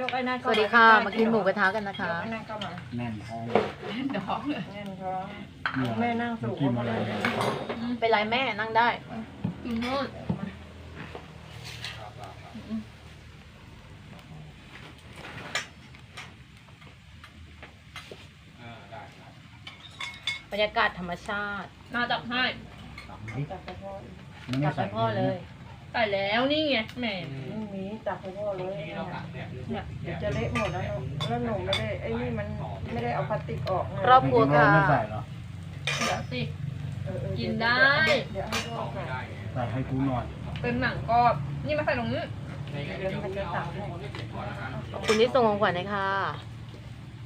ยกไอ้นั่นสเข้าวัสดีค่ะมากินหมูกระทะกันนะคะยกไอ้นั่นเข้ามาแน่นท้องแน่นท้องเนี่ยแม่นั่งสูงกินอะไรเป็นไรแม่นั่งได้กินนู่นบรรยากาศธรรมชาติ มาจับให้ ตับไหมตักไปพ่อมันกไม่ลับไปใส่พ่อเลย ใส่แล้วนี่ไงแหมนี่มีตักไปพ่อเลยเนี่ยเดี๋ยวจะเละหมดแล้วแล้วหนูไม่ได้ไอ้นี่มันไม่ได้เอาพลาสติกออกไงครอบครัวค่ะ ไม่ใส่หรอเดี๋ยวสิ เออเออกินได้ เดี๋ยวให้พ่อค่ะใส่ให้กูหน่อยเป็นหนังกรอบนี่มาใส่ตรงนี้เดี๋ยวมันจะตักให้ขอบคุณที่ส่งของขวัญนะคะ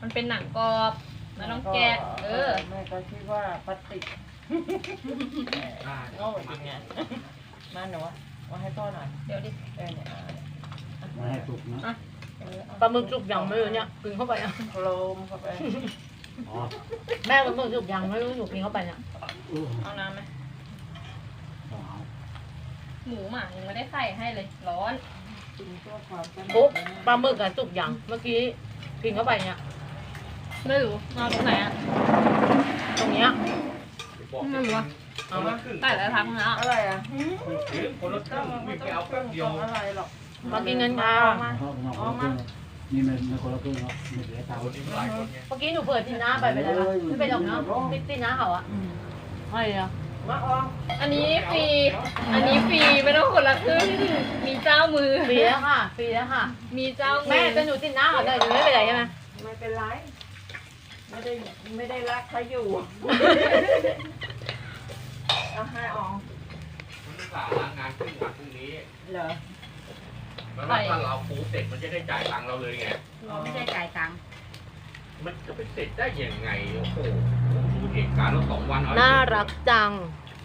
มันเป็นหนังกรอบไม่ต้องแกะเออแม่ก็คิดว่าพลาสติกโง่จริงไงมาหนู มาให้พ่อหน่อย เดี๋ยวดิเออเนี่ยเอามาให้สุกนะเออเอปลาหมึกสุกยังไม่รู้เนี่ยกินเข้าไปอะโคลมเข้าไป อ๋อแม่ปลาหมึกสุกยังไม่รู้หนูกินเข้าไปเนี่ยเออเอาน้ำไหมเอาหมูหมายังไม่ได้ใส่ให้เลย ร้อนกินตัวความสนุกปุ๊บปลาหมึกอะสุกยังเมื่อกี้กินเข้าไปเนี่ย ไม่รู้เอาตรงไหนอะตรงเนี้ยไม่รู้อะ เอามาใส่แล้วทั้งแล้วอะไรอะคนละคก็รึ่งมันไม่ไม่ไปต้เอาองเคแป๊รื่อบงเดีขยวองอะไรหรอกมากินกันค่ะเอาเข้าเอาคนละครึ่งนี่มันมันคนละครึ่งครับไม่เหลือตังค์คนนี้หลายคนไงเมื่อกี้หนูเปิดตินน้าไปไปแล้วไม่เป็นหรอกเนาะติดตินน้าเขาอะไม่อะมาอองอันนี้ฟรี อันนี้ฟรีไม่ต้องคนละครึ่ง มีเจ้ามือ ฟรีแล้วค่ะ ฟรีแล้วค่ะ มีเจ้ามืแม่เป็นหนูตินน้าเขาเลยหนูไม่เป็นไรใช่ไหมไม่เป็นไร ไม่ได้ไม่ได้รักใครอยู่ เอาให้อองมันต้องสาลางานครึ่งวันพรุ่งนี้เหรอแล้วถ้าเราปูเสร็จมันจะได้จ่ายตังค์เราเลยไง เราไม่ได้จ่ายตังค์มันจะไปเสร็จได้ยังไงโอ้โหดูเหตุการณ์เราสองวันเอาน่ารักจัง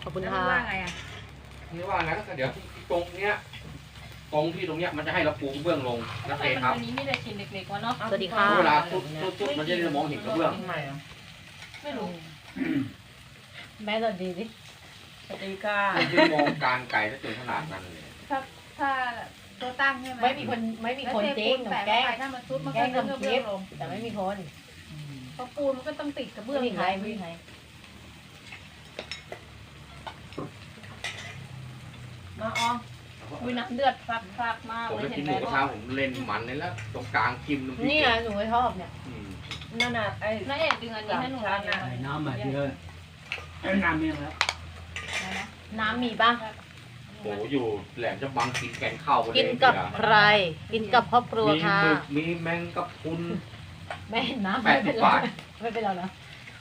ขอบคุณแล้วค่ะมันว่าไงอะนี่ว่าไงก็เดี๋ยวตรงเนี้ยตรงที่ตรงเนี้ยมันจะให้เราปูเบื้องลงนะทำไมเต้มันครับ วันนี้มีแต่ชิ้นเล็กๆวะเนาะ สวัสดีค่ะ เวลาตุ๊บตุ๊บตุ๊บมันจะได้มองเห็นกระเบื้องทำไมอะไม่รู้ แม่สวัสดีดิส วัสดีค่ะไม่ได้มองการไกลถ้าจนขนาดนั้นเลยถ้าถ้าตัวตั้งใช่ไหมไม่มีคนไม่มีคนจริงหนูแปะแกล้งไปถ้ามันซุดมันแกล้ก็งเลื่อนทำคเบื้ลิอปงลงแต่ไม่มีคนเพราะปูนมันก็ต้องติดกระเบื้ไม่องมีใครไม่มีใครมาอองวิน้ำเดือดฟักฟักๆมากผมเลยไปเห็กินนไหหมมูกระทะผมเล่นมันเลยแล้วตรงกลางคิมน้ำพริกนี่ไงหนูไม่ชอบเนี่ยอืมนั่นน่ะไอ้ น้าเอกดึงอันนี้ให้หนูหน่อยสามชั้นน่ะใส่น้ำมาที่เลยไอ้น้ำเมี่ยงแล้ว น้ำมีป่ะโอ้โหอยู่แหลมจะบังกินแกงข้าวไปเลยกินกับใคร กินกับครอบครัวมีค่ะ หมึกมีแมงกะพรุน แม่เห็นน้ำแปไม่ดสิเป็นบไรบาท ไม่เป็นไรนะ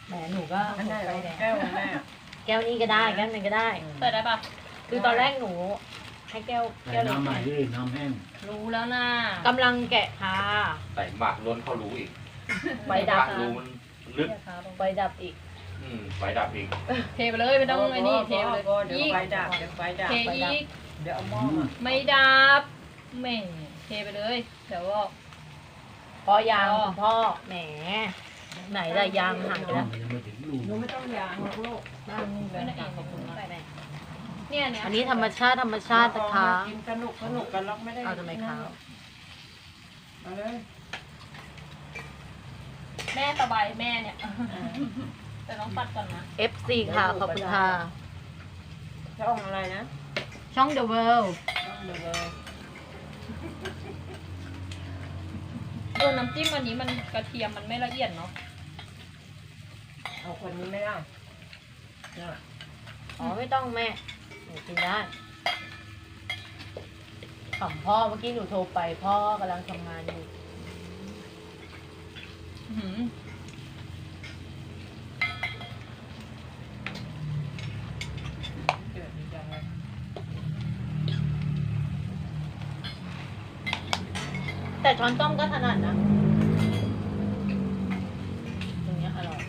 แหมหนูก็อันนั้นไปเอาแดงแก้วของแม่แก้วนี้ก็ได้แก้วนึงก็ได้ใส่ได้ปะคือตอนแรกหนูให้แก้วใส่แก้วเล็กน้ำใหม่ด้วยน้ำแห้งรู้แล้วนะกำลังแกะค่ะใส่หมากล้นเขารู้อีกไฟดับรู้มันลึกไฟดับอีก อืมไฟดับอีกเทไปเลยไม่ต้องไอ้นี่เทไปเลยเดี๋ยวอีกไฟดับเดี๋ยวไฟดับเทอีกเดี๋ยวเอาหม้อมาไม่ดับแหม่เทไปเลยเดี๋ยวบอกพอยางคุณพ่อแหม ไหนละยางหายไปแล้วยังไม่ถึงลูกหนูไม่ต้องยางหรอกลูกนั่นนี่เลยขอบคุณมากแม่เนี่ยเนี่ยอันนี้ธรรมชาติธรรมชาตินะคะกินสนุกสนุกกันล็อกไม่ได้เอาทำไมคะมาเลย แม่สบายแม่เนี่ย แต่ต้องตัดก่อนนะ FC ค่ะ ขอบคุณค่ะ ช่องอะไรนะช่อง The World เดี๋ยวเลยเออน้ำจิ้มอันนี้มันกระเทียมมันไม่ละเอียดเนาะ เอาคนนี้ไม่ได้เนี่ยอ๋อ ไม่ต้องแม่ หนูกินได้ขำพ่อเมื่อกี้หนูโทรไปพ่อกำลังทำงานอยู่อื้อหือ เดือดดีจังเลย แต่ ช้อนต้มก็ถนัดนะตรงเนี้ยอร่อย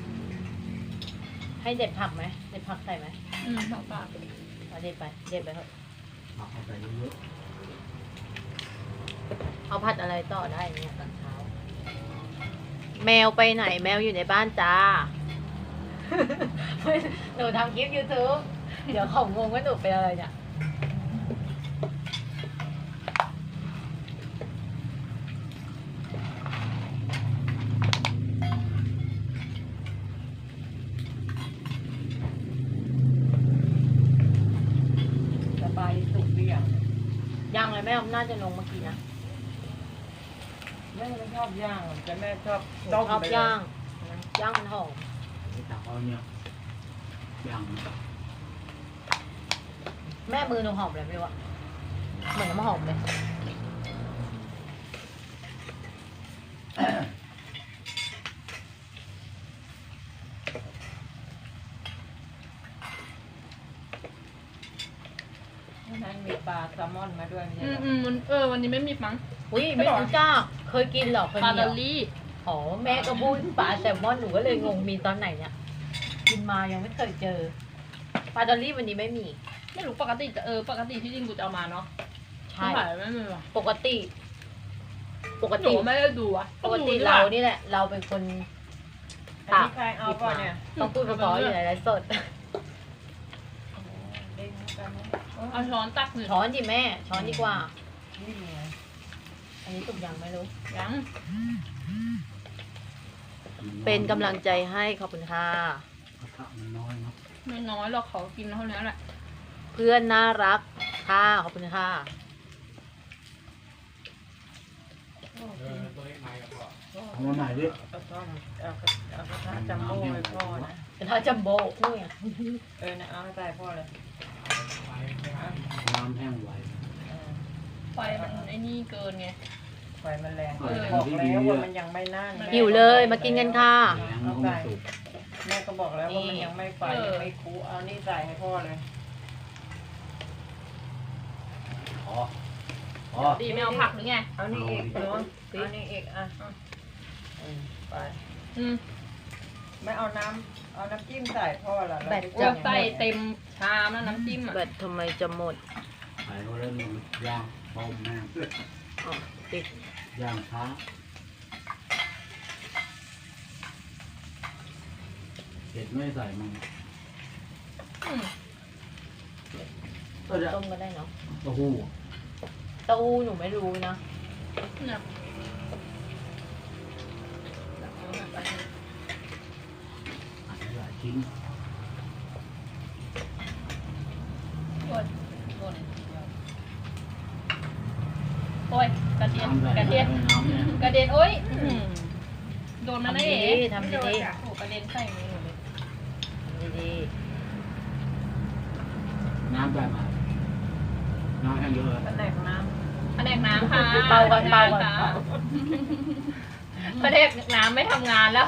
ให้เด็ดผักไหมเด็ดผักใส่ไหมอืมสองปากเอาเด็ดไปเด็ดไปเถอะเอาเข้าไปเยอะเอาผัดอะไรต่อได้เนี่ยตอนเช้า แมวไปไหนแมวอยู่ในบ้านจ้า หนูทำคลิป YouTube เดี๋ยวเขางงว่าหนูเป็นอะไรเนี่ย อ แม่อำนาจจะลงเมื่อกี้นะแม่ไม่ชอบย่างแต่แม่ชอบหนูต้มชอบไปเลย่างย่างมันหอมไปตักเอาเนี่ยย่างมันแม่มือหนูหอมเลยไม่รู้อะเหมือนน้ำหอมเลย นั้นมีปลาแซลมอนมาด้วยไม่ อื ใช่ ม เหรอ อืมมันเออ วันนี้ไม่มีมั้ง อุ้ยไม่รู้จักเคยกินเหรอเคยปลามีดเหรอลอลี่ อ๋อแม่ก็พูดปลาแซลมอนหนูก็เลยงงมีตอนไหนเนี่ย กินมายังไม่เคยเจอปลาดอลลี่วันนี้ไม่มี ไม่รู้ปกติจะเออปกติที่จริงกูจะเอามาเนาะใช่ ไม่ถ่ายไม่มีว่ะปกติ ปกหนูติ ไม่ได้ดูอะปกติเรานี่แหละ เราเป็นคนอันนี้ใครเอาป่ะเนี่ยต้องพูดเพราะๆอยู่ในไลฟ์สดเด้งกันนะเอาช้อนตักหนึ่งช้อนดิแม่ ช้อนดีกว่า นี่ไงอันนี้สุกยังไม่รู้ยังเป็นกำลังใจให้ขอบคุณค่ะกระทะมันน้อยเนาะไม่น้อยหรอกเขากินเท่านี้แหละเพื่อนน่ารักค่ะขอบคุณค่ะเออตัวเล็กไม้ก็พอเอามาใหม่ดิเอาซ่อมเอากระเอากระทะจัมโบ้ให้พ่อนะเป็นทอดจัมโบ้นี่ไงเออนะเอาให้ตายพ่อเลยไปใช่ไหมน้ำแห้งไวเออ ไฟมันไอ้นี่เกินไง ไฟมันแรงเออบอกแล้วว่ามันยังไม่นั่นแม่หิวเลยมากินกันค่ะแรงมันก็ไม่สุกแม่ก็บอกแล้วว่ามันยังไม่ไฟเออ ยังไม่คูเอานี่ใส่ให้พ่อเลยพอพอดีไม่เอาผักหรือไง เอานี่อีกเนาะเอานี่อีกอะ อืมไปอืมไม่เอาน้ำเอาน้ำจิ้มใส่พ่อละแบตโอ้ใส่เต็มชามแล้วน้ำจิ้มอะ แบตทำไมจะหมดไปก็เริ่มย่าง ต้มแม่งอ๋อติดย่างช้าเห็ดไม่ใส่มันอืมก็จะต้มก็ได้เนาะเต้าหู้เต้าหู้หนูไม่รู้นะเนี่ยอัดหลายชิ้น โอ้ยโดน โอ้ยกระเทียมน้ำใส่กระเทียมน้ำเนี่ยกระเด็นโอ้ยอื้อหือโดนมาทำได้ดีเอ๋ๆทำดีโอ้โหกระเด็นใส่มือหนูเลยๆทำดีน้ำแบบไหนน้ำแห้งเยอะเลยแผนกน้แผนกน้ำค่ะๆเป่าก่อนเป่าก่อนค่ะแผนกน้ำไม่ทำงานแล้ว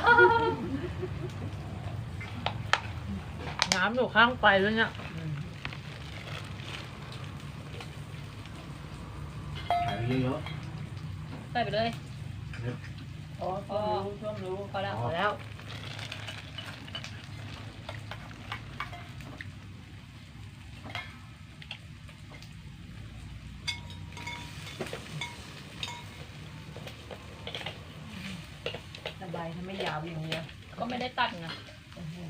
น้ำอยู่ข้างไฟด้วยเนี่ยำอืม ใส่ เยอะใส่ไปเลย อ๋อส้มรู้ส้มรู้พอแล้วพอแล้วสบายถ้าไม่ยาวอย่างเงี้ยก็ไม่ได้ตัดนะอื้อหือ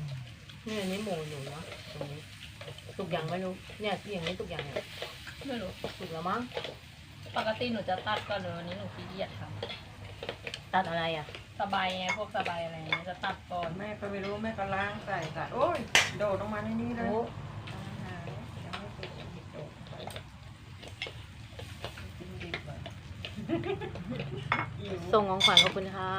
นี่อันนี้หมูหนูนะตรงนี้สุกยังไม่รู้ เนี่ยอย่างนี้สุกยังเนี่ยไม่รู้สุกแล้วมั้ง ปกติหนูจะตัดก่อนเลยวันนี้หนูขี้เกียจค่ะตัดอะไรอะ สบายไงพวกสบายอะไรเงี้ยจะตัดก่อนแม่ก็ไม่รู้แม่ก็ล้างใส่ใส่โอ้ยโดดลงมาในนี้เลยโอ้ หายยังไม่ติดอีกโดดไปกินดีกว่าหิวส่งของขวัญขอบคุณค่ะ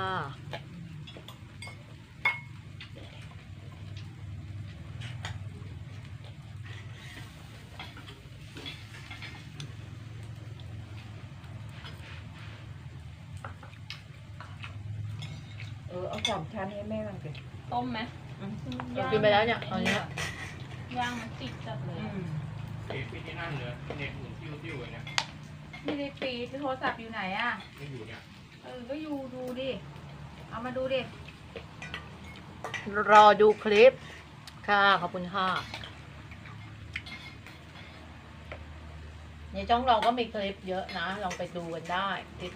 เออเอาสามชั้นให้แม่มันสิ ต้มไหม เรากินไป แล้วเนี่ยตอนเนี้ยย่างมันติดจัดเลยอือะมเด็กพี่ที่นั่นเลยเน็ตหมุนติ้วติ้วเลยเนี่ยไม่ได้ปีดโทรศัพท์อยู่ไหนอะ ไม่อยู่เนี่ยเออ ก็อยู่ดูดิ เอามาดูดิ รอดูคลิป ค่ะ ขอบคุณค่ะในช่องเราก็มีคลิปเยอะนะ ลองไปดูกันได้คลิป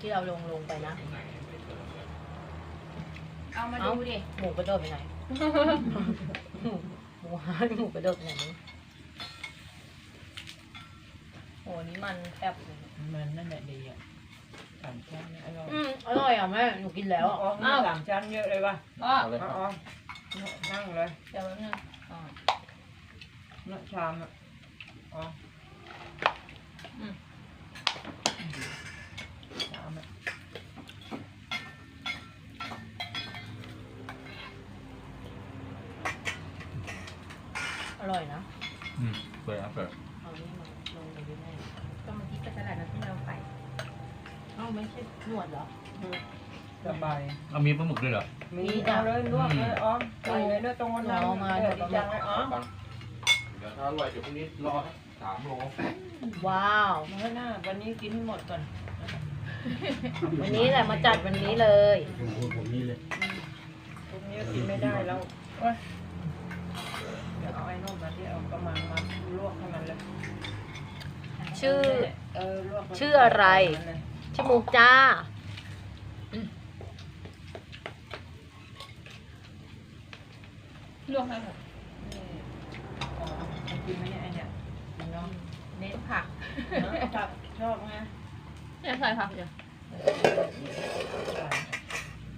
ที่เราลงลงไปนะตรงไหนไม่เจอเลยเอามาเอ้าดูดิ หมูกระโดดไปไหน หมูหายหมูกระโดดไปไหนโหนี่มันแทบเลยมันนั่นแหละดีอะสามชั้นเนี่ยอร่อยอืมอร่อยอะแม่หนูกินแล้วอะอ๋อสามชั้นเยอะเลยป่ะอ๋ออ๋อนั่งเลยเดี๋ยวแป๊บนึงอ่าน่ะชามอะอ๋ออืมสามอะ อร่อยนะอืมเปิดครับเปิดเอานี่มาลงไปด้วยแม่ก็เมื่อกี้ก็ตลาดนัดที่เราไปเอ้าไม่ใช่หนวดเหรอ สบายเอามีปลาหมึกด้วยเหรอ มีเอาเลยลวกเลยอ๋อใส่เลยด้วยตรงนั้นรอมาเดือดดีจังเลยอ๋อเดี๋ยวถ้าอร่อยเดี๋ยวพรุ่งนี้รอสามโลว้าวมาให้หน้าวันนี้กินให้หมดก่อนวันนี้แหละมาจัดวันนี้เลยโอ้โหผมนี่เลย พรุ่งนี้กินไม่ได้แล้วเว้ยเดี๋ยวเอาไอ้นู่นมาที่เอากระมังมาลวกให้มันเลย ชื่อเออลวกมันชื่ออะไรชื่อมุกจ้า ลวกให้ค่ะนี่อ๋อมันกินไหมเนี่ยไอเนี่ยกินเนาะเน้นผักเนอะผักชอบไงเนี่ยใส่ผักเดี๋ยว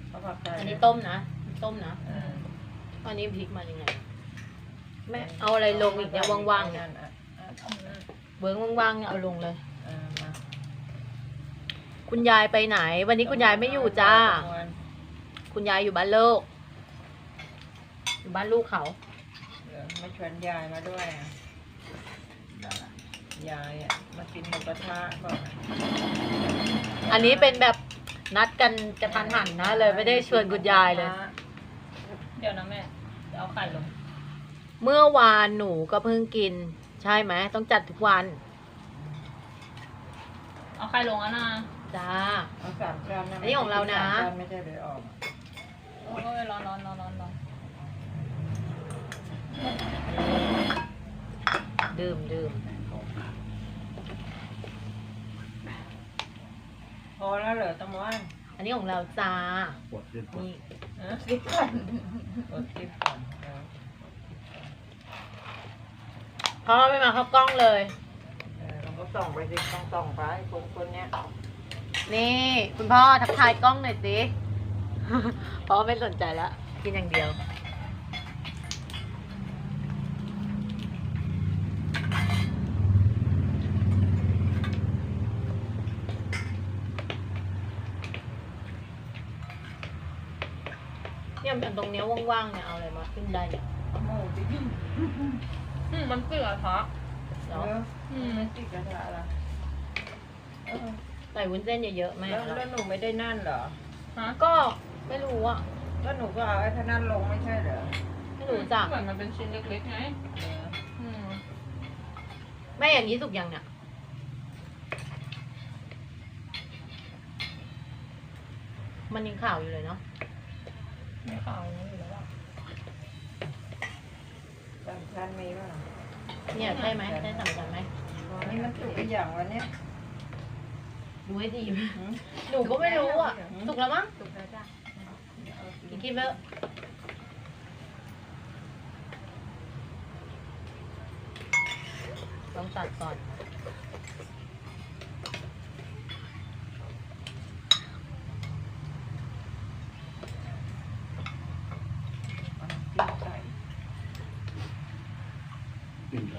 เอาผักใส่อันนี้ต้มนะ ต้มนะเอออันนี้พริกมายังไงแม่เอาอะไรลงอีกเนี่ยว่างๆเนี่ยอะอะ เบิ้งว่างๆเนี่ยเอาลงเลยเออมาคุณยายไปไหน วันนี้คุณยายไม่อยู่จ้า คุณยายอยู่บ้านโลกอยู่บ้านลูกเขาเดี๋ยวมาชวนยายมาด้วยอะยายอะมากินหมูกระทะบอกอันนี้เป็นแบบนัดกันกระทันหันนะเลยไม่ได้ชวนคุณยายเลย เดี๋ยวนะแม่เดี๋ยวเอาไข่ลง เมื่อวานหนูก็เพิ่งกิน ใช่ไหมต้องจัดทุกวันเอาไข่ลงแล้วนะจ้า เอาสามจานนะอันนี้ของเรานะ สมจานไม่ใช่เลยออกโอ้ยร้อนร้อนร้อนร้อนร้อนดื่มดื่มพอแล้วเหรอตะมอนอันนี้ของเราจ้าปวดเส้นปวดนี่ ฮะสิบก่อนกดสิบก่อนเอ อพ่อไม่มาเข้ากล้องเลย เออเราก็ส่องไปสิต้องส่องไปคนคนเนี้ยนี่ คุณพ่อทักทายกล้องหน่อยสิ พ่อไม่สนใจแล้ว กินอย่างเดียว เนี่ยมันตรงเนี้ยว่างๆเนี่ยเอาอะไรมาขึ้นได้เนี่ย เอาหมูดิอืมมันเกลือทะเอเนาะออืมไม่ติดกระทะละเออใส่วุ้นเส้นเยอะๆไหมแล้วแล้วหนูไม่ได้นั่นเหรอ ฮะก็ไม่รู้อะแล้วหนูก็เอาไอ้ท่านั่นลงไม่ใช่เหรอไม่รู้จักเหมือนมันเป็นชิ้นเล็กๆไงเอออืมแม่อย่างนี้สุกยังเนี่ย มันยังข่าวอยู่เลยเนาะไม่ขาวอย่างนี้อยู่แล้วอะ สามชั้นมีป่ะเนี่ยใช่ไหมใช่สำคัญไหมอันนี้มันสุกไปอย่างวันเนี้ยดูให้ดีหืมหนูก็ไม่รู้อะสุกแล้วมั้งสุกแล้วจ้ะกินกินไปเถอะต้องตัดก่อนนะ เอาใส่ กินไร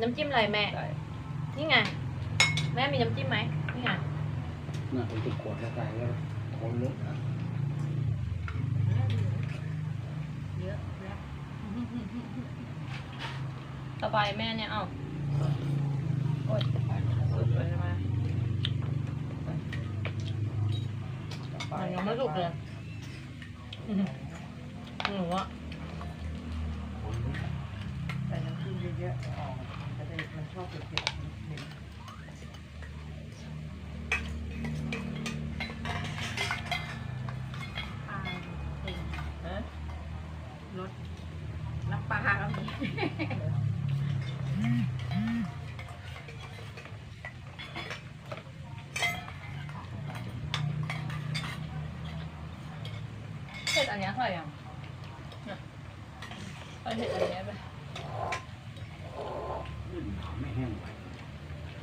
น้ำจิ้มอะไรแม่ใส่นี่ไง แม่มีน้ำจิ้มไหมนี่ไงน่าจะติดขวดแล้วตายแล้วคนเลอะนะเยอะแล้วต่อไปแม่เนี่ยเอา โอ๊ยสุกเลยใช่ไหม มันยังไม่สุกเลยอื้อหือหนูอะ ใส่น้ำจิ้มเยอะๆออกจะได้มันชอบเผ็ดๆนิด ปลาเค็ม ๆฮะ รสน้ำปลาก็มีเผ็ดอันเนี้ยใส่ยังเนี่ยใส่เผ็ดอันเนี้ยไปไม่แห้ง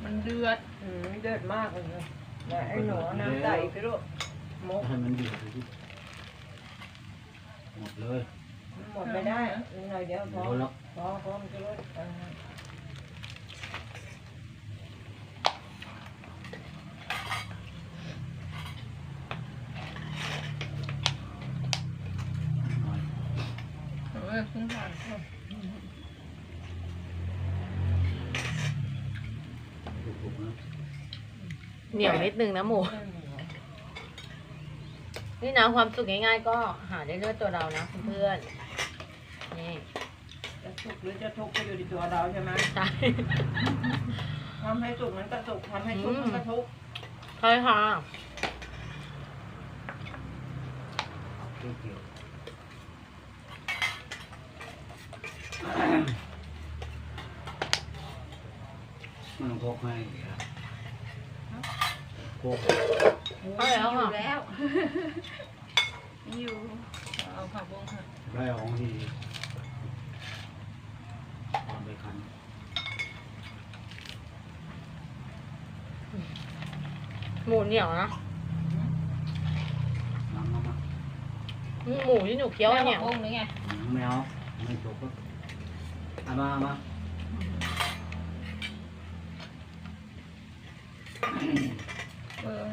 มันเดือด อืมเดือดมากเลยนะแล้วไอ้หนูเอาน้ำใส่ไปลูกมุกให้มันเดือดเลยที่หมดเลย หมดไม่ได้หน่อยเดียวพอ โดนแล้ว พอพอมันจะลดเออ ร ค่ะ ถูกๆนะเหนียวนิดนึงนะหมู นี่นะความสุขง่ายๆก็หาได้ด้วยตัวเรานะเพื่อนๆนี่จะสุกหรือจะทุกข์ก็อยู่ที่ตัวเราใช่ไหมใช่ทำให้สุกมันก็สุกทำให้ทุกข์มันก็ทุกข์ใช่ค่ะ เกี่ยวๆ มันต้องพกให้ครับพกใช่แล้ว อยู่ค่ะแล้วอยู่เอาผักบุ้งค่ะได้ของดีตอนไปคันหมูเหนียวนะน้ำมามาหมูที่หนูเคี้ยวอะแม่เนี่ย ผักบุ้งหรือไงไม่เอาไม่จบก็เอามาเอามา เออ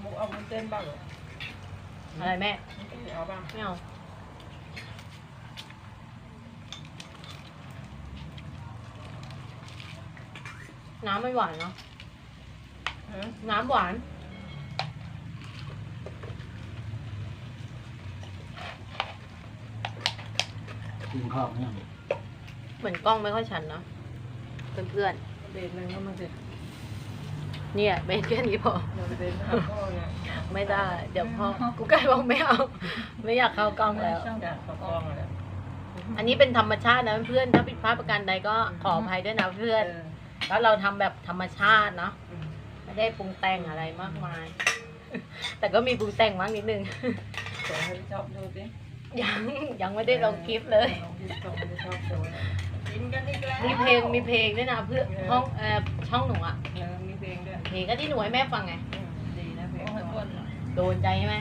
หมูเอาวุ้นเส้นบ้างเหรออะไรแม่ไม่ เอาบ้างไม่เอาน้ำไม่หวานเนาะ ฮะน้ำหวาน กินข้าวเนี่ยเหมือนกล้องไม่ค่อยชันเนาะเพื่อนเด็ดมันก็มันเด็ดๆเนี่ยเป็นแค่นี้พอมันเด็ดมากพ่อเนี่ยไม่ได้ เดี๋ยวพ่อกูใกล้บอกไม่เอา ไม่อยากเข้ากล้องแล้ว ช่างอยากขอกล้องเลยอันนี้เป็นธรรมชาตินะเพื่อนถ้าผิดพลาดประการใดก็ขออภัยด้วยนะเพื่อนแล้วเราทำแบบธรรมชาติเนาะไม่ได้ปรุงแต่งอะไรมากมาย แต่ก็มีปรุงแต่งมากนิดนึงส่งให้พี่ชอบดูสิ ยังยังไม่ได้ลงคลิปเลยลองพี่ส่งให้พี่ชอบดูนะกินกันอีกแล้วมีเพลงมีเพลงด้วยนะเพื่อนห้องเอ่อช่องหนูอะเออมีเพลงด้วยเพลงก็ที่หนูให้แม่ฟังไงอืมดีนะเพลงโอ้ยอ้วนเหรอโดนใจใช่ไหม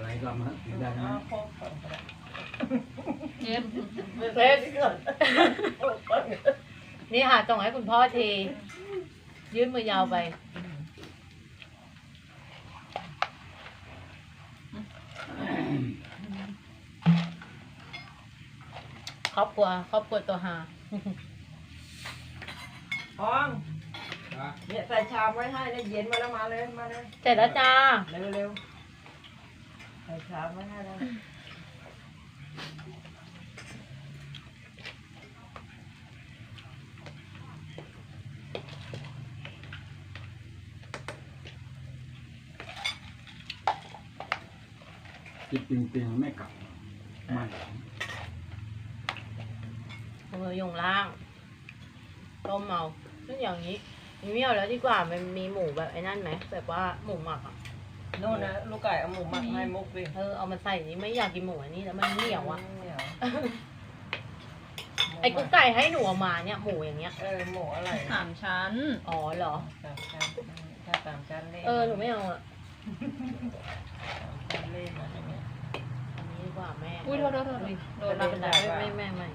อะไรก็มากินได้นะเอาโคกก่อนก็ได้เจ็บเฟซก่อนนี่ค่ะส่งให้คุณพ่อทียื่นมือยาวไปครอบครัวครอบครัวตัวหาพองเนี่ยใส่ชามไว้ให้แล้วเย็นมาแล้วมาเลยมาเลยเสร็จแล้วจ้า เร็วเร็ว ๆใส่ชามไว้ให้แล้วจิตจริงๆไม่กลับไม่มืออยู่ล่างต้มเมาซึ่งอย่างนี้ไม่เอาแล้วดีกว่ามันมีหมูแบบไอ้นั่นไหมแบบว่าหมูหมักอะ โน่นนะลูกไก่เอาหมูหมักให้มุกดิเออเอามาใส่นี่ไม่อยากกินหมูอันนี้แล้วมันเหนียวอะ เหนียวไอ้กุ๊กไก่ให้หนูเอามาเนี่ยหมูอย่างเงี้ย เออหมูอะไรสามชั้นอ๋อเหรอ สามชั้นถ้าสามชั้นเล่เออหนูไม่เอาอะสามชั้นเล่นอะไรเงี้ย อันนี้ดีกว่าแม่อุ้ยโทษโทษโทษอุ้ยโดโดนนมามาเป็เป็นนไรไรไม่ไม่ไม่ไม่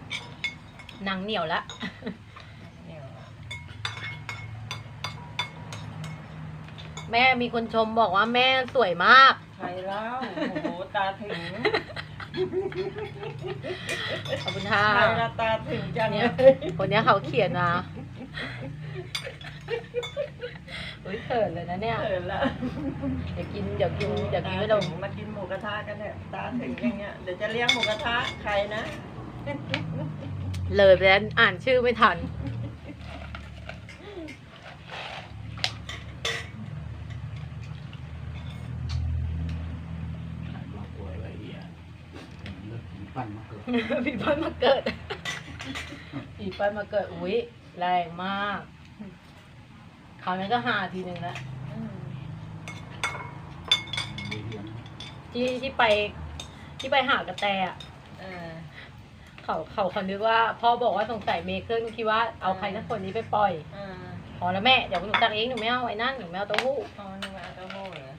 หนังเหนียวละ เหนียว แม่มีคนชมบอกว่าแม่สวยมาก ใครเล่าโอ้โหตาถึงขอบคุณค่ะ ใครละตาถึงจังเนี่เลยยคนเนี้ยเขาเขียนมาอุ้ยเขินเลยนะเนี่ยเออละเดี๋ยวกินเดี๋ยวกินเดี๋ยวกินไม่ลงมากินหมูกระทะกันเนี่ยตาถึงอย่างเงี้ยเดี๋ยวจะเลี้ยงหมูกระทะใครนะ เลยไปแล้วอ่านชื่อไม่ทัน เราป่วยไว้เหี้ยเลิกกินปั้นมาเกิด ผีปั้นมาเกิดผีปั้นมาเกิดอุ้ยแรงมากคราวนั้นก็หาทีหนึ่งแล้วที่ที่ไป ที่ไปหากระแตอะเออเขาเขาคนนึกว่าพ่อบอกว่าสงสัยเมเคิลคิดว่าเอาใครสักคนนี้ไปปล่อยอ่าพอแล้วแม่เดี๋ยวหนูตักเองหนูไม่เอาไอ้นั่นหนูไม่เอาเต้าหู้อ๋อนึกว่าเอาเต้าหู้เหรออะ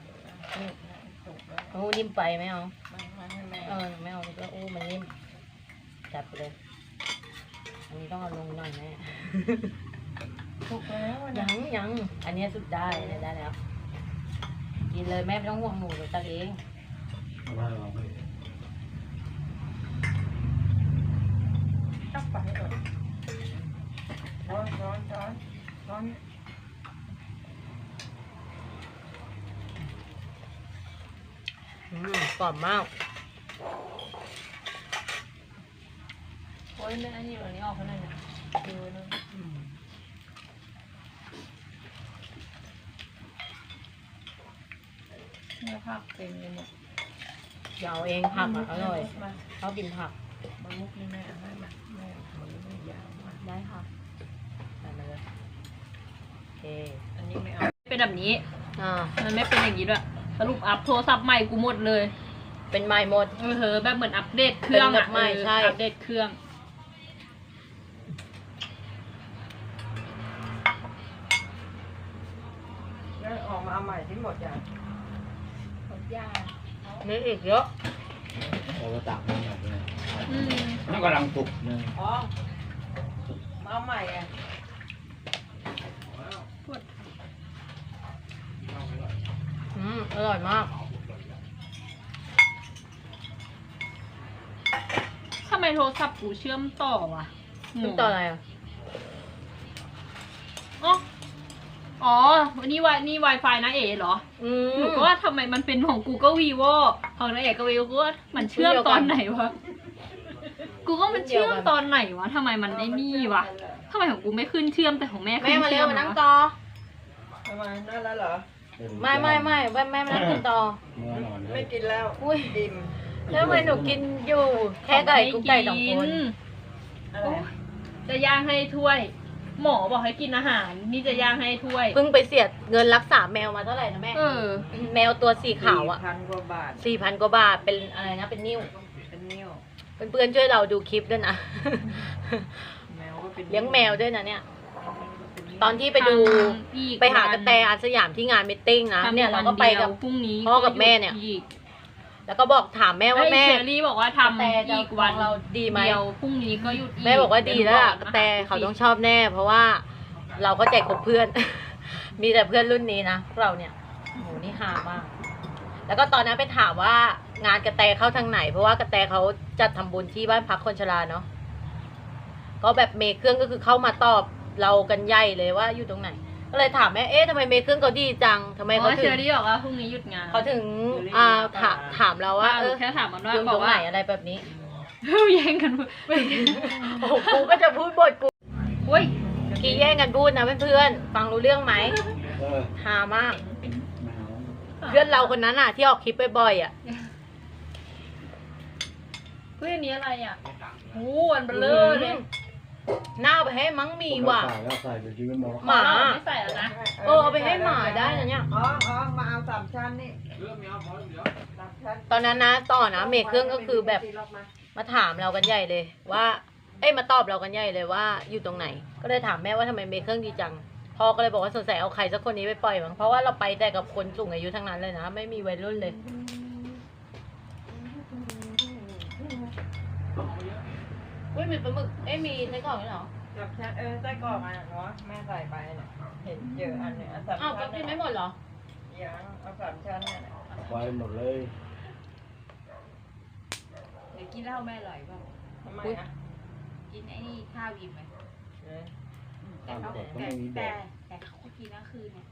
สุกแล้วเต้าหู้นิ่มไปไม่เอามามาให้แม่เออหนูไม่เอาเต้าหู้มันนิ่ม จัดไปเลยอันนี้ต้องเอาลงหน่อยแม่สุกแล้วอะยันะงยังอันเนี้ยสุดได้อันเนี้ยได้แล้ว กินเลยแม่ไม่ต้องห่วงหนูหนูตักเองเอาไว้เอาไว้ตักไปก่อนร้อนร้อนร้อนร้อนอืมกรอบมาก โอ้ ยเป็นอันนี้อันนี้ออกข้างในเนี่ยดูนะอืมเนื้อผักเต็มเลยหมดเดี๋ยวเอาเองผักอะอร่อยมาชอบกินผักมามุกนี่แม่เอาให้มาแม่เอามือไม่ยาวมาได้ค่ะใส่มาเลยโอเคอันนี้ไม่เอาเป็นแบบนี้ อ่ามันไม่เป็นอย่างนี้ด้วยสรุปอัพโทรศัพท์ใหม่กูหมดเลย เป็นไม้หมด เออเหอะแบบเหมือนอัปเดตเครื่องเป็นแบอะบใหม่เออใช่ อัปเดตเครื่อง แล้วออกมา เอาใหม่ที่หมดอย่างมีอีกเยอะเราก็ตักมันแบบนี้อืมนั่นกำลังสุกนะอ๋อมาเอาใหม่อะอืมอร่อยมากทำไมโทรศัพท์กูเชื่อมต่อวะงซึ่งงต่ออะไรอะ อ๋อ อ๋อ วันนี้วายนี่ Wi-Fi นะเอ๋เหรอ อืม หนูก็ว่าทำไมมันเป็นของกูก็วีโวของนายเอกก็วีโวกูว่ามันเชื่อมตอนไหนวะ กูก็มันเชื่อมตอนไหนวะทำไมมันไอ้นี่วะทำไมของกูไม่ขึ้นเชื่อมแต่ของแม่แม่ขึ้นมาเร็เชื่วอมมานั่งวะต่อ ทำไมนั่นแล้วเหรอ ไม่ไม่ไม่แม่แม่มานั่งกินต่อเมื่อนอนเลไม่ยกินแล้วอุ้ยดิมแล้วทำไมหนูกินอยู่แค่ไก่กุ๊กไก่สองคน อะไรจะย่างให้ถ้วย หมอบอกให้กินอาหาร นี่จะย่างให้ถ้วย เพิ่งไปเสียเงินรักษาแมวมาเท่าไหร่นะแม่ เออ แมวตัวสีขาวอะพันกว่าบาทสี่พันกว่าบาทเป็นอะไรนะเป็นนิ้วเป็นนิ้วเพื่อนๆช่วยเราดูคลิปด้วยนะ แมวก็เป็นนิ้วเลี้ยงแมวด้วยนะเนี่ย ตอนที่ไปดูอีกไปหากระแตอาสยามที่งานมิทติ้งนะทำเนี่ยเราก็ไปกับวันดียวพรุ่งนี้พ่อกับแม่เนี่ยอีก แล้วก็บอกถามแม่ว่าไอ้แม่ เชอรี่บอกว่าทำแต่จะอีกวันของเราดีไหม เดียวพรุ่งนี้ก็หยุดอีกแม่บอกว่าดีแล้วล่ะเดี๋ยแต่เขาต้องชอบแน่ เพราะว่าเราก็ใจคบเพื่อน มีแต่เพื่อนรุ่นนี้นะพวกเราเนี่ยโอ้โหนี่ฮามาก แล้วก็ตอนนั้นไปถามว่างานกระแตเข้าทางไหน เพราะว่ากระแตเขาจัดทำบุญที่บ้านพักคนชราเนาะก็แบบเมย์เครื่องก็คือเข้ามาตอบเรากันใหญ่เลยว่าอยู่ตรงไหน ก็เลยถามแม่เอ๊ะทำไมเมย์เครื่องเขาดีจังทำไมอ๋เขาอถึเชองรี่บอกว่าพรุ่งนี้หยุดงาน เขาถึงอ่าถามถามเราว่าเออแค่ถามมันว่าอยู่บตอรกงว่าไหนอะไรแบบนี้แย่งกันโอ้โหกูก็จะพูดบทกูโอ้ยกี้แย่งกันพูดนะเพื่อนๆฟังรู้เรื่องไหมเออฮามากไม่เอาเพื่อนเราคนนั้นอะ ที่ออกคลิปบ่อยๆอะ เฮ้ยอันนี้อะไรอะโอ้อันเบลอเลย หน้าเอาไปให้มั้งมีว่ะ ใส่แล้วใส่ไปที่ไม่มองหมา ไม่ใส่แล้วนะเออเอาไปให้หมาได้นะเนี่ย อ๋ออ๋อมาเอาสามชั้นนี่เรื่องเนี้ยพอเดี๋ยวสามชั้นตอนนั้นนะต่อนะเมย์เครื่องก็คือแบบมาถามเรากันใหญ่เลย ว่า เอ้ยมาตอบเรากันใหญ่เลยว่าอยู่ตรงไหน ก็เลยถามแม่ว่าทำไมเมย์เครื่องดีจังพ่อก็เลยบอกว่าสงสัยเอาใครสักคนนี้ไปปล่อยมั้งเพราะว่าเราไปแต่กับคนสูงอายุทั้งนั้นเลยนะ ไม่มีวัยรุ่นเลย อุ้ย มีปลาหมึกเอ้ยมีไส้กรอกด้วยเหรอสามชั้นเออไส้กรอกอะเนาะแม่ใส่ไปเนี่ยเห็นเยอะอันเนี่ยเอาสามอ้าวก็ชั้นกินไม่หมดเหรอยังเอาสามชั้นเนี่ยนะไว้หมดเลยเดี๋ยวกินเหล้าแม่อร่อยเปล่าทำไมอะกินไอ้นี่ข้าวอิ่มไหมเออแต่เขาตามกฎก็แต่ไม่มีบแต่อกแต่เขาก็กินทั้งคืนเนี่ย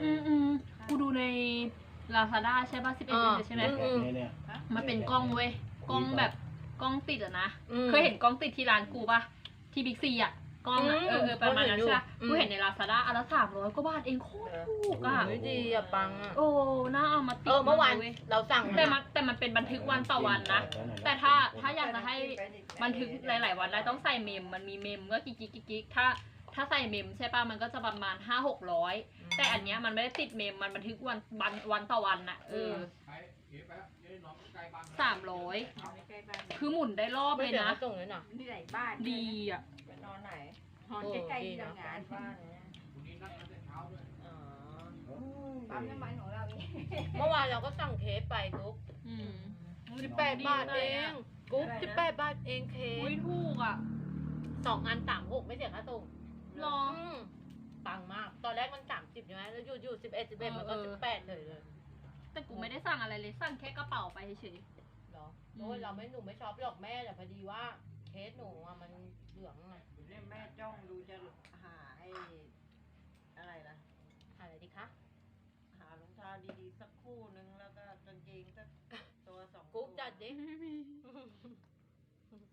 เออือมอืมกูดูในลาซาด้าใช่ป่ะสิบเอ็ดอ่าใช่ไหม อืม เนี่ยเนี่ยมันเป็นกล้องเว้ย กล้องแบบ กล้องติดอะนะ อืม เคยเห็นกล้องติดที่ร้านกูป่ะที่บิ๊กซีอะกล้องอะอืมเออเออประมาณนั้นใช่ปะอืม กูเห็นในลาซาด้าอันละสามร้อยกว่าบาทเองโคตรถูกอะเฮ้ยดีอะปังอะโอ้น่าเอามาติดเออเมื่อวานกลยเราสั่งแต่มันแต่มันเป็นบันทึกวันต่อวันนะ แต่ถ้าถ้าอยากจะให้บันทึกหลาย ๆ วันได้ต้องใส่เมม มันมีเมมก็กิ๊กกิ๊กกิ๊กกิ๊กถ้าถ้าใส่เมมใช่ป่ะมันก็จะประมาณห้าหกร้อยแต่อันเนี้ยมันไม่ได้ติดเมมมันบันทึกวันวันวันต่อวันน่ะเออ สามร้อยใกล้บ้านคือหมุนได้รอบไม่เลยเดี๋ยวนะมาส่งเลยนะนี่ไหนบ้านดีอะไปนอนไหนนอนใกล้ๆที่ทำงานบ้านเนี่ยอ๋อปั๊มน้ำมันของเรานี่เมื่อวานเราก็สั่งเค้กไปกุ๊กอืมสิบแปดบาทเองกุ๊กสิบแปดบาทเองเค้อุ้ยกถูกอะสองอันสามหกไม่เสียค่าส่งรออืมปังมาก ตอนแรกมันสามสิบใช่ไหมแล้วอยู่อยู่สิบเอ็ดสิบเอ็ดมันก็เอสิอบแปดเลยเลยแต่กู ไม่ได้สั่งอะไรเลยสั่งแค่กระเป๋าไปเฉย เหรออืมโอ้ยเราไม่หนูไม่ชอบหรอกแม่แต่พอดีว่าเคสหนูอะมันเหลืองไงเนี่ยแม่จ้องดูจะหาไอ้อะไรล่ะอะไรดีคะหารองเท้าดีๆ สักคู่หนึ่งแล้วก็กางเกงสักตัวสองกุ๊กจัดดิ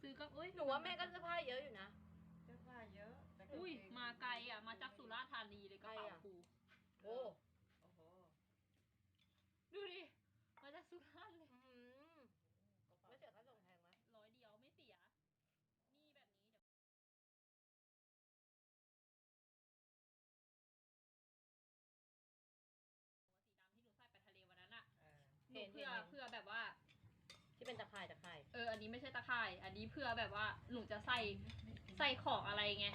ซื้อก็อุ้ยหนูว่าแม่ก็เสื้อผ้าเยอะอยู่นะ เสื้อผ้าเยอะแต่กงอุ้ยเกงมาไกลอะมาจากสุราษฎร์ธานีเลยกระเป๋าไกลอะกูโอ้โอ้โห ดูดิมาจากสุราษฎร์เลยอืมไม่เสียค่าส่งแพงไหมร้อยเดียวไม่เสีย นี่แบบนี้เดี๋ยวสีดำที่หนูใส่ไปทะเลวันนั้นอะเออหนูเพื่อเพื่อแบบว่า ที่เป็นตะข่ายตะข่ายเอออันนี้ไม่ใช่ตะข่าย อันนี้เพื่อแบบว่าหนูจะใส่ใส่ของอะไรไง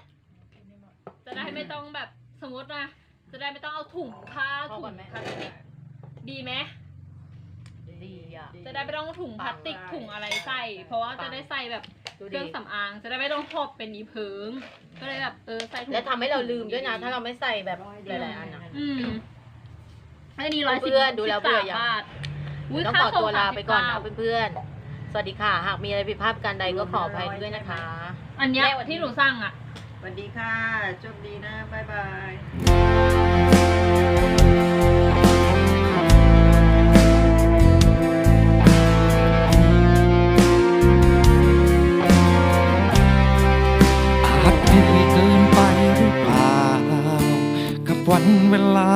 จะได้ไม่ต้องแบบสมมตินะจะได้ไม่ต้องเอาถุงผ้าพอถุก่องนไหมพลาสติก ดีไหมดีอะ จะได้ไม่ต้องถุงพลาสติกปังถุงอะไรใส่ เพราะว่าจะได้ใส่แบบดูเคดีรื่องสำอาง จะได้ไม่ต้องหอบเป็นอีเพิง ก็เลยแบบเออใส่ถุงและทำให้เราลืมด้วยนะ ถ้าเราไม่ใส่แบบหลายๆอันอะอืมอันนี้ร้อยสิบเพื่อนดูแล้วเบื่อยัง บาทยต้องค่ขอตัวลาไปก่อนนะ39เพื่อนๆ สวัสดีค่ะ หากมีอะไรผิดพลาดประการใดก็ขออภัยด้วยนะคะ อันเนี้ยแม่วันนี้ที่หนูสั่งอะ สวัสดีค่ะโชคดีนะ บ๊ายบาย เท่เกินไปหรือเปล่า กับวันเวลา